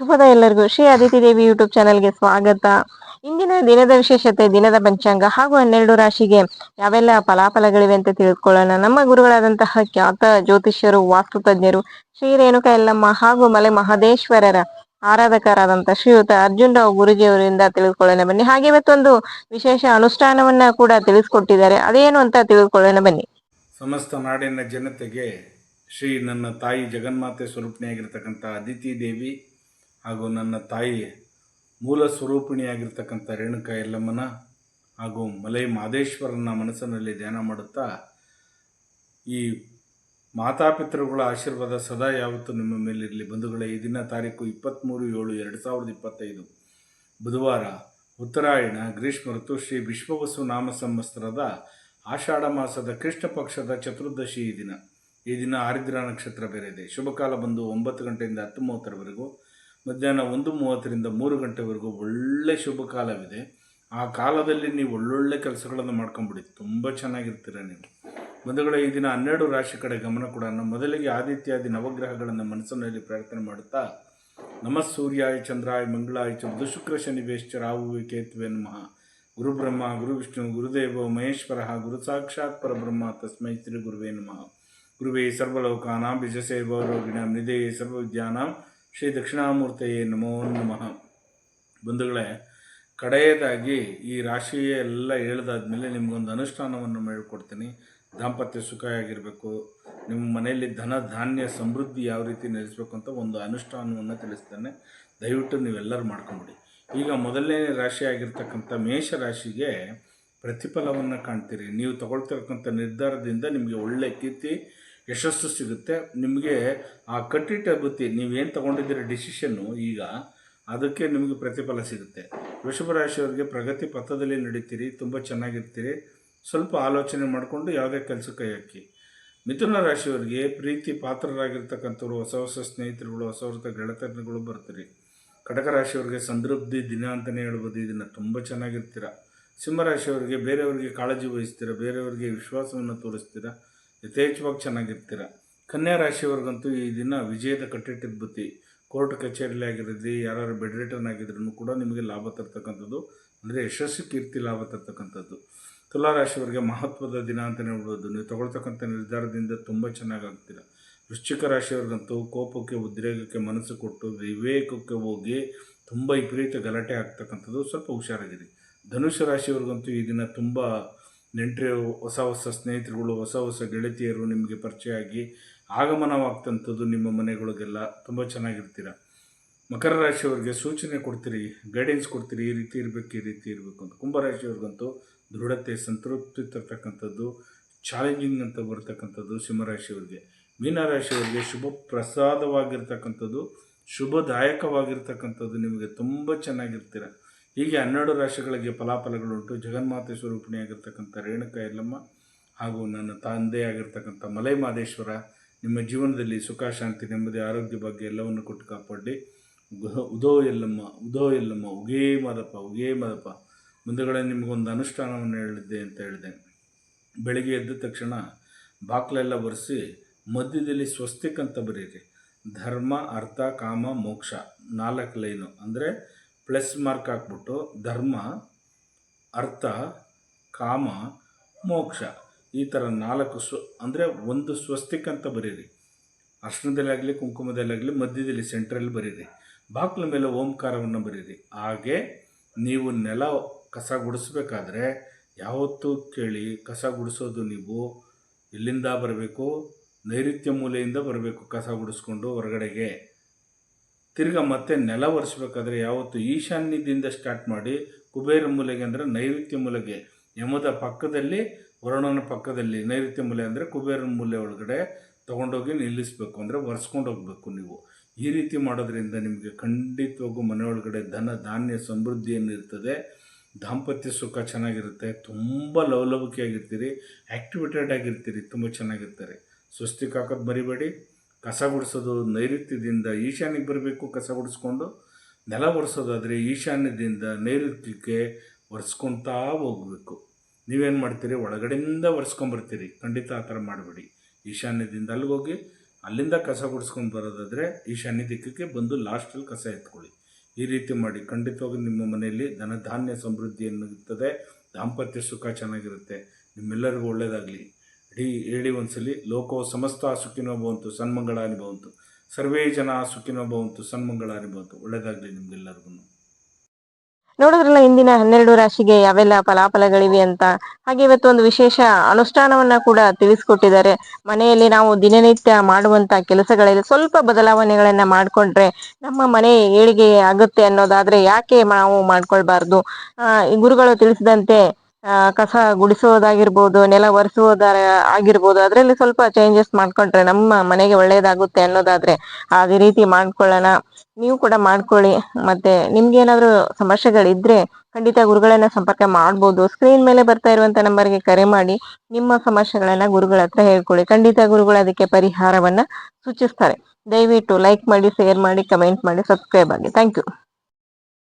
ಶುಭೋದಯ ಎಲ್ಲರಿಗೂ ಶ್ರೀ ಅದಿತಿ ದೇವಿ ಯೂಟ್ಯೂಬ್ ಚಾನೆಲ್ಗೆ ಸ್ವಾಗತ. ಇಂದಿನ ದಿನದ ವಿಶೇಷತೆ, ದಿನದ ಪಂಚಾಂಗ ಹಾಗೂ ಹನ್ನೆರಡು ರಾಶಿಗೆ ಯಾವೆಲ್ಲ ಫಲಾಫಲಗಳಿವೆ ಅಂತ ತಿಳಿದುಕೊಳ್ಳೋಣ ನಮ್ಮ ಗುರುಗಳಾದಂತಹ ಖ್ಯಾತ ಜ್ಯೋತಿಷ್ಯರು ವಾಸ್ತು ತಜ್ಞರು ಶ್ರೀ ರೇಣುಕ ಎಲ್ಲಮ್ಮ ಹಾಗೂ ಮಲೆ ಮಹದೇಶ್ವರರ ಆರಾಧಕರಾದಂತಹ ಶ್ರೀಯುತ ಅರ್ಜುನ್ ರಾವ್ ಗುರುಜಿಯವರಿಂದ ತಿಳಿದುಕೊಳ್ಳೋಣ ಬನ್ನಿ. ಹಾಗೆ ಇವತ್ತೊಂದು ವಿಶೇಷ ಅನುಷ್ಠಾನವನ್ನ ಕೂಡ ತಿಳಿಸ್ಕೊಟ್ಟಿದ್ದಾರೆ. ಅದೇನು ಅಂತ ತಿಳಿದುಕೊಳ್ಳೋಣ ಬನ್ನಿ. ಸಮಸ್ತ ನಾಡಿನ ಜನತೆಗೆ ಶ್ರೀ ನನ್ನ ತಾಯಿ ಜಗನ್ಮಾತೆ ಸ್ವರೂಪಿಣಿಯಾಗಿರ್ತಕ್ಕಂಥ ಅದಿತಿ ದೇವಿ ಹಾಗೂ ನನ್ನ ತಾಯಿ ಮೂಲ ಸ್ವರೂಪಿಣಿಯಾಗಿರ್ತಕ್ಕಂಥ ರೇಣುಕ ಯಲ್ಲಮ್ಮನ ಹಾಗೂ ಮಲೈ ಮಾದೇಶ್ವರನ ಮನಸ್ಸಿನಲ್ಲಿ ಧ್ಯಾನ ಮಾಡುತ್ತಾ ಈ ಮಾತಾಪಿತೃಗಳ ಆಶೀರ್ವಾದ ಸದಾ ಯಾವತ್ತೂ ನಿಮ್ಮ ಮೇಲಿರಲಿ. ಬಂಧುಗಳೇ, ಈ ದಿನ ತಾರೀಕು ಇಪ್ಪತ್ತ್ಮೂರು ಏಳು ಎರಡು ಸಾವಿರದ ಇಪ್ಪತ್ತೈದು. ಬುಧವಾರ ಉತ್ತರಾಯಣ, ಗ್ರೀಷ್ಮ ಋತು, ಶ್ರೀ ವಿಶ್ವವಸು ನಾಮ ಸಂವತ್ಸರದ ಆಷಾಢ ಮಾಸದ ಕೃಷ್ಣ ಪಕ್ಷದ ಚತುರ್ದಶಿ ಈ ದಿನ. ಈ ದಿನ ಆರಿದ್ರ ನಕ್ಷತ್ರ ಬೇರೆ ಇದೆ. ಶುಭಕಾಲ ಬಂದು ಒಂಬತ್ತು ಗಂಟೆಯಿಂದ ಹತ್ತು ಮೂವತ್ತರವರೆಗೂ ಮಧ್ಯಾಹ್ನ ಒಂದು ಮೂವತ್ತರಿಂದ ಮೂರು ಗಂಟೆವರೆಗೂ ಒಳ್ಳೆ ಶುಭ ಕಾಲವಿದೆ. ಆ ಕಾಲದಲ್ಲಿ ನೀವು ಒಳ್ಳೊಳ್ಳೆ ಕೆಲಸಗಳನ್ನು ಮಾಡ್ಕೊಂಬಿಡಿ. ತುಂಬ ಚೆನ್ನಾಗಿರ್ತೀರ ನೀವು. ಬಂಧುಗಳ, ಈ ದಿನ ಹನ್ನೆರಡು ರಾಶಿ ಕಡೆ ಗಮನ ಕೊಡೋಣ ಮೊದಲಿಗೆ ಆದಿತ್ಯಾದಿ ನವಗ್ರಹಗಳನ್ನು ಮನಸ್ಸಿನಲ್ಲಿ ಪ್ರಾರ್ಥನೆ ಮಾಡುತ್ತಾ, ನಮ ಸೂರ್ಯಾಯ, ಚಂದ್ರಾಯ, ಮಂಗಳಾಯ ಚಂದ್ರ ಶುಕ್ರ, ಶನಿ ವೇಶ್ಚ ರಾಹು, ಕೇತುವೆ ನಮಃ. ಗುರು ಬ್ರಹ್ಮ, ಗುರು ವಿಷ್ಣು ಗುರುದೇವ ಮಹೇಶ್ವರ ಗುರು ಸಾಕ್ಷಾತ್ ಪರಬ್ರಹ್ಮ, ತಸ್ಮೈ ಶ್ರೀ ಗುರುವೇ ನಮಃ. ಗುರುವೇ, ಸರ್ವಲೋಕಾನಾಂ, ಬಿಜಸೇವ ರೋಗಿಣಾಂ, ನಿಧೇ ಸರ್ವವಿದ್ಯಾನಾಂ. ಶ್ರೀ ದಕ್ಷಿಣಾಮೂರ್ತಿ ನಮೋ ನಮಃ. ಬಂಧುಗಳೇ, ಕಡೆಯದಾಗಿ ಈ ರಾಶಿಯೇ ಎಲ್ಲ ಹೇಳ್ದಾದ್ಮೇಲೆ ನಿಮಗೊಂದು ಅನುಷ್ಠಾನವನ್ನು ಮಾಡಿಕೊಡ್ತೀನಿ. ದಾಂಪತ್ಯ ಸುಖವಾಗಿರಬೇಕು ನಿಮ್ಮ ಮನೆಯಲ್ಲಿ ಧನ ಧಾನ್ಯ ಸಮೃದ್ಧಿ ಯಾವ ರೀತಿ ನೆಲೆಸಬೇಕು ಅಂತ ಒಂದು ಅನುಷ್ಠಾನವನ್ನು ತಿಳಿಸ್ತೇನೆ. ದಯವಿಟ್ಟು ನೀವೆಲ್ಲರೂ ಮಾಡ್ಕೊಂಬಿಡಿ. ಈಗ ಮೊದಲನೇ ರಾಶಿ ಆಗಿರ್ತಕ್ಕಂಥ ಮೇಷ ರಾಶಿಗೆ ಪ್ರತಿಫಲವನ್ನು ಕಾಣ್ತೀರಿ. ನೀವು ತಗೊಳ್ತಿರ್ತಕ್ಕಂಥ ನಿರ್ಧಾರದಿಂದ ನಿಮಗೆ ಒಳ್ಳೆಯ ಕೀರ್ತಿ ಯಶಸ್ಸು ಸಿಗುತ್ತೆ. ನಿಮಗೆ ಆ ಕಟ್ಟಿಟ್ಟ ಬುತ್ತಿ, ನೀವೇನು ತಗೊಂಡಿದ್ದೀರ ಡಿಸಿಷನ್ನು ಈಗ ಅದಕ್ಕೆ ನಿಮಗೆ ಪ್ರತಿಫಲ ಸಿಗುತ್ತೆ. ವೃಷಭ ರಾಶಿಯವರಿಗೆ ಪ್ರಗತಿ ಪಥದಲ್ಲಿ ನಡೀತೀರಿ, ತುಂಬ ಚೆನ್ನಾಗಿರ್ತೀರಿ. ಸ್ವಲ್ಪ ಆಲೋಚನೆ ಮಾಡಿಕೊಂಡು ಯಾವುದೇ ಕೆಲಸಕ್ಕೆ ಕೈ ಹಾಕಿ. ಮಿಥುನ ರಾಶಿಯವರಿಗೆ ಪ್ರೀತಿ ಪಾತ್ರರಾಗಿರ್ತಕ್ಕಂಥವ್ರು, ಹೊಸ ಹೊಸ ಸ್ನೇಹಿತರುಗಳು, ಹೊಸ ಹೊಸ ಗೆಳೆತನಗಳು ಬರ್ತೀರಿ. ಕಟಕ ರಾಶಿಯವರಿಗೆ ಸಂತೃಪ್ತಿ ದಿನ ಅಂತಲೇ ಹೇಳ್ಬೋದು, ಇದನ್ನು ದಿನ ತುಂಬ ಚೆನ್ನಾಗಿರ್ತೀರ. ಸಿಂಹರಾಶಿಯವರಿಗೆ ಬೇರೆಯವರಿಗೆ ಕಾಳಜಿ ವಹಿಸ್ತೀರ, ಬೇರೆಯವರಿಗೆ ವಿಶ್ವಾಸವನ್ನು ತೋರಿಸ್ತೀರ. ಯಥೇಚ್ಛವಾಗಿ ಚೆನ್ನಾಗಿರ್ತೀರ. ಕನ್ಯಾ ರಾಶಿಯವ್ರಿಗಂತೂ ಈ ದಿನ ವಿಜಯದ ಕಟ್ಟಿಟ್ಟಿದ್ದ ಬುತ್ತಿ, ಕೋರ್ಟ್ ಕಚೇರಿಲಿ ಆಗಿರಲಿ ಯಾರು ಬೆಡ್ ರಿಟರ್ನ್ ಆಗಿದ್ರು ಕೂಡ ನಿಮಗೆ ಲಾಭ ತರ್ತಕ್ಕಂಥದ್ದು, ಅಂದರೆ ಯಶಸ್ಸು ಕೀರ್ತಿ ಲಾಭ ತರ್ತಕ್ಕಂಥದ್ದು. ತುಲಾ ರಾಶಿಯವರಿಗೆ ಮಹತ್ವದ ದಿನ ಅಂತಲೇ ಹೇಳ್ಬೋದು. ನೀವು ತಗೊಳ್ತಕ್ಕಂಥ ನಿರ್ಧಾರದಿಂದ ತುಂಬ ಚೆನ್ನಾಗಾಗ್ತೀರ. ವೃಶ್ಚಿಕ ರಾಶಿಯವ್ರಿಗಂತೂ ಕೋಪಕ್ಕೆ, ಉದ್ರೇಕಕ್ಕೆ ಮನಸ್ಸು ಕೊಟ್ಟು ವಿವೇಕಕ್ಕೆ ಹೋಗಿ ತುಂಬ ವಿಪರೀತ ಗಲಾಟೆ ಆಗ್ತಕ್ಕಂಥದ್ದು ಸ್ವಲ್ಪ ಹುಷಾರಾಗಿರಿ. ಧನುಷ ರಾಶಿಯವ್ರಿಗಂತೂ ಈ ದಿನ ತುಂಬ ನೆಂಟರು ಹೊಸ ಹೊಸ ಸ್ನೇಹಿತರುಗಳು, ಹೊಸ ಹೊಸ ಗೆಳತಿಯರು ನಿಮಗೆ ಪರಿಚಯ ಆಗಿ ಆಗಮನವಾಗ್ತಂಥದ್ದು ನಿಮ್ಮ ಮನೆಗಳಿಗೆಲ್ಲ ತುಂಬ ಚೆನ್ನಾಗಿರ್ತೀರ. ಮಕರ ರಾಶಿಯವ್ರಿಗೆ ಸೂಚನೆ ಕೊಡ್ತೀರಿ ಗೈಡೆನ್ಸ್ ಕೊಡ್ತೀರಿ, ಈ ರೀತಿ ಇರಬೇಕು, ಈ ರೀತಿ ಇರಬೇಕು ಅಂತ. ಕುಂಭರಾಶಿಯವ್ರಿಗಂತೂ ದೃಢತೆ, ಸಂತೃಪ್ತಿ ತರ್ತಕ್ಕಂಥದ್ದು ಚಾಲೆಂಜಿಂಗ್ ಅಂತ ಬರ್ತಕ್ಕಂಥದ್ದು ಸಿಂಹರಾಶಿಯವರಿಗೆ ಮೀನರಾಶಿಯವರಿಗೆ ಶುಭ ಪ್ರಸಾದವಾಗಿರ್ತಕ್ಕಂಥದ್ದು, ಶುಭದಾಯಕವಾಗಿರ್ತಕ್ಕಂಥದ್ದು ನಿಮಗೆ ತುಂಬ ಚೆನ್ನಾಗಿರ್ತೀರ. ಹೀಗೆ ಹನ್ನೆರಡು ರಾಶಿಗಳಿಗೆ ಫಲಾಫಲಗಳುಂಟು. ಜಗನ್ಮಾತೆ ಸ್ವರೂಪಿಣಿಯಾಗಿರ್ತಕ್ಕಂಥ ರೇಣುಕ ಎಲ್ಲಮ್ಮ ಹಾಗೂ ನನ್ನ ತಂದೆಯಾಗಿರ್ತಕ್ಕಂಥ ಮಲೈ ಮಹದೇಶ್ವರ ನಿಮ್ಮ ಜೀವನದಲ್ಲಿ ಸುಖ, ಶಾಂತಿ, ನೆಮ್ಮದಿ, ಆರೋಗ್ಯ ಬಗ್ಗೆ ಎಲ್ಲವನ್ನು ಕೊಟ್ಟು ಕಾಪಾಡಿ. ಉದೋ ಎಲ್ಲಮ್ಮ ಉದೋ ಎಲ್ಲಮ್ಮ ಉಗೇ ಮಾದಪ್ಪ, ಉಗೇ ಮದಪ್ಪ. ಮುಂದೆಗಡೆ ನಿಮಗೊಂದು ಅನುಷ್ಠಾನವನ್ನು ಹೇಳಿದ್ದೆ ಅಂತ ಹೇಳಿದೆ. ಬೆಳಿಗ್ಗೆ ಎದ್ದ ತಕ್ಷಣ ಬಾಕ್ಲೆಲ್ಲ ಒರೆಸಿ ಮಧ್ಯದಲ್ಲಿ ಸ್ವಸ್ತಿಕ್ ಅಂತ ಬರೀರಿ. ಧರ್ಮ, ಅರ್ಥ, ಕಾಮ, ಮೋಕ್ಷ ನಾಲ್ಕು ಲೈನು. ಅಂದರೆ ಪ್ಲಸ್ ಮಾರ್ಕ್ ಹಾಕ್ಬಿಟ್ಟು ಧರ್ಮ, ಅರ್ಥ, ಕಾಮ, ಮೋಕ್ಷ ಈ ಥರ ನಾಲ್ಕು ಸ್ವ, ಅಂದರೆ ಒಂದು ಸ್ವಸ್ತಿಕ್ ಅಂತ ಬರೀರಿ. ಅರ್ಶನದಲ್ಲಾಗಲಿ, ಕುಂಕುಮದಲ್ಲಾಗಲಿ, ಮಧ್ಯದಲ್ಲಿ ಸೆಂಟ್ರಲ್ಲಿ ಬರೀರಿ. ಬಾಕ್ಲ ಮೇಲೆ ಓಂಕಾರವನ್ನು ಬರೀರಿ. ಹಾಗೆ ನೀವು ನೆಲ ಕಸ ಗುಡಿಸ್ಬೇಕಾದ್ರೆ ಯಾವತ್ತೂ ಕೇಳಿ ಕಸ ಗುಡಿಸೋದು ನೀವು ಇಲ್ಲಿಂದ ಬರಬೇಕು? ನೈಋತ್ಯ ಮೂಲೆಯಿಂದ ಬರಬೇಕು ಕಸ ಗುಡಿಸ್ಕೊಂಡು ಹೊರಗಡೆಗೆ. ತಿರ್ಗಾ ಮತ್ತೆ ನೆಲ ಒರೆಸ್ಬೇಕಾದ್ರೆ ಯಾವತ್ತು ಈಶಾನ್ಯದಿಂದ ಸ್ಟಾರ್ಟ್ ಮಾಡಿ ಕುಬೇರ ಮೂಲೆಗೆ ಅಂದರೆ ನೈಋತ್ಯ ಮೂಲೆಗೆ, ಯಮದ ಪಕ್ಕದಲ್ಲಿ, ವರುಣನ ಪಕ್ಕದಲ್ಲಿ, ನೈಋತ್ಯ ಮೂಲೆ ಅಂದರೆ ಕುಬೇರ ಮೂಲೆ ಒಳಗಡೆ ತೊಗೊಂಡೋಗಿ ನಿಲ್ಲಿಸಬೇಕು ಅಂದರೆ ಒರೆಸ್ಕೊಂಡು ಹೋಗಬೇಕು ನೀವು. ಈ ರೀತಿ ಮಾಡೋದ್ರಿಂದ ನಿಮಗೆ ಖಂಡಿತವಾಗೂ ಒಳಗಡೆ ಧನ ಧಾನ್ಯ ಸಮೃದ್ಧಿಯನ್ನು ಇರ್ತದೆ ದಾಂಪತ್ಯ ಸುಖ ಚೆನ್ನಾಗಿರುತ್ತೆ, ತುಂಬ ಲವಲವಿಕೆಯಾಗಿರ್ತೀರಿ ಆ್ಯಕ್ಟಿವೇಟೆಡ್ ಆಗಿರ್ತೀರಿ, ತುಂಬ ಚೆನ್ನಾಗಿರ್ತಾರೆ. ಸ್ವಸ್ತಿಕ್ ಹಾಕೋದು ಮರಿಬೇಡಿ. ಕಸ ಗುಡಿಸೋದು ನೈಋತ್ಯದಿಂದ ಈಶಾನ್ಯಕ್ಕೆ ಬರಬೇಕು, ಕಸ ಗುಡಿಸ್ಕೊಂಡು ನೆಲ ಒರೆಸೋದಾದರೆ ಈಶಾನ್ಯದಿಂದ ನೈಋತ್ಯಕ್ಕೆ ಒರೆಸ್ಕೊತಾ ಹೋಗಬೇಕು. ನೀವೇನು ಮಾಡ್ತೀರಿ? ಒಳಗಡೆಯಿಂದ ಒರೆಸ್ಕೊಂಬರ್ತೀರಿ ಖಂಡಿತ ಆ ಥರ ಮಾಡಬೇಡಿ. ಈಶಾನ್ಯದಿಂದ ಅಲ್ಲಿಗೆ ಹೋಗಿ, ಅಲ್ಲಿಂದ ಕಸ ಗುಡಿಸ್ಕೊಂಡು ಬರೋದಾದರೆ ಈಶಾನ್ಯ ದಿಕ್ಕಕ್ಕೆ ಬಂದು ಲಾಸ್ಟಲ್ಲಿ ಕಸ ಎತ್ಕೊಳ್ಳಿ. ಈ ರೀತಿ ಮಾಡಿ. ಖಂಡಿತವಾಗಿ ನಿಮ್ಮ ಮನೆಯಲ್ಲಿ ಧನಧಾನ್ಯ ಸಮೃದ್ಧಿಯನ್ನು ಇರ್ತದೆ ದಾಂಪತ್ಯ ಸುಖ ಚೆನ್ನಾಗಿರುತ್ತೆ. ನಿಮ್ಮೆಲ್ಲರಿಗೂ ಒಳ್ಳೆಯದಾಗಲಿ ಇಡೀ ಹೇಳಿ ಒಂದ್ಸಲಿ, ಲೋಕೋ ಸಮಸ್ತ ಸುಖಿನೋ ಭವಂತು ಸನ್ಮಂಗಳ ಅನುಭವಂತು ಸರ್ವೇ ಜನ ಸುಖಿನೋ ಭವಂತು ಸನ್ಮಂಗಳ ಅನುಭವಂತು ಒಳ್ಳೆಯದಾಗಲಿ ನಿಮ್ಗೆಲ್ಲರಿಗೂ ನೋಡಿದ್ರಲ್ಲ, ಇಂದಿನ ಹನ್ನೆರಡು ರಾಶಿಗೆ ಯಾವೆಲ್ಲ ಫಲಾಫಲಗಳಿವೆ ಅಂತ. ಹಾಗೆ ಇವತ್ತು ಒಂದು ವಿಶೇಷ ಅನುಷ್ಠಾನವನ್ನ ಕೂಡ ತಿಳಿಸ್ಕೊಟ್ಟಿದ್ದಾರೆ. ಮನೆಯಲ್ಲಿ ನಾವು ದಿನನಿತ್ಯ ಮಾಡುವಂತ ಕೆಲಸಗಳಲ್ಲಿ ಸ್ವಲ್ಪ ಬದಲಾವಣೆಗಳನ್ನ ಮಾಡ್ಕೊಂಡ್ರೆ ನಮ್ಮ ಮನೆ ಏಳಿಗೆ ಆಗುತ್ತೆ ಅನ್ನೋದಾದ್ರೆ ಯಾಕೆ ನಾವು ಮಾಡ್ಕೊಳ್ಬಾರ್ದು? ಗುರುಗಳು ತಿಳಿಸಿದಂತೆ ಕಸ ಗುಡಿಸೋದಾಗಿರ್ಬೋದು ನೆಲ ಒರೆಸುವುದ ಆಗಿರ್ಬೋದು, ಅದರಲ್ಲಿ ಸ್ವಲ್ಪ ಚೇಂಜಸ್ ಮಾಡ್ಕೊಂಡ್ರೆ ನಮ್ಮ ಮನೆಗೆ ಒಳ್ಳೇದಾಗುತ್ತೆ ಅನ್ನೋದಾದ್ರೆ ಅದೇ ರೀತಿ ಮಾಡ್ಕೊಳ್ಳೋಣ. ನೀವು ಕೂಡ ಮಾಡ್ಕೊಳ್ಳಿ. ಮತ್ತೆ ನಿಮ್ಗೆ ಏನಾದ್ರು ಸಮಸ್ಯೆಗಳಿದ್ರೆ ಖಂಡಿತ ಗುರುಗಳನ್ನ ಸಂಪರ್ಕ ಮಾಡ್ಬೋದು. ಸ್ಕ್ರೀನ್ ಮೇಲೆ ಬರ್ತಾ ಇರುವಂತ ನಂಬರ್ಗೆ ಕರೆ ಮಾಡಿ, ನಿಮ್ಮ ಸಮಸ್ಯೆಗಳನ್ನ ಗುರುಗಳ ಹತ್ರ ಹೇಳ್ಕೊಳ್ಳಿ. ಖಂಡಿತ ಗುರುಗಳು ಅದಕ್ಕೆ ಪರಿಹಾರವನ್ನ ಸೂಚಿಸ್ತಾರೆ. ದಯವಿಟ್ಟು ಲೈಕ್ ಮಾಡಿ ಶೇರ್ ಮಾಡಿ ಕಮೆಂಟ್ ಮಾಡಿ ಸಬ್ಸ್ಕ್ರೈಬ್ ಆಗಿ. Thank you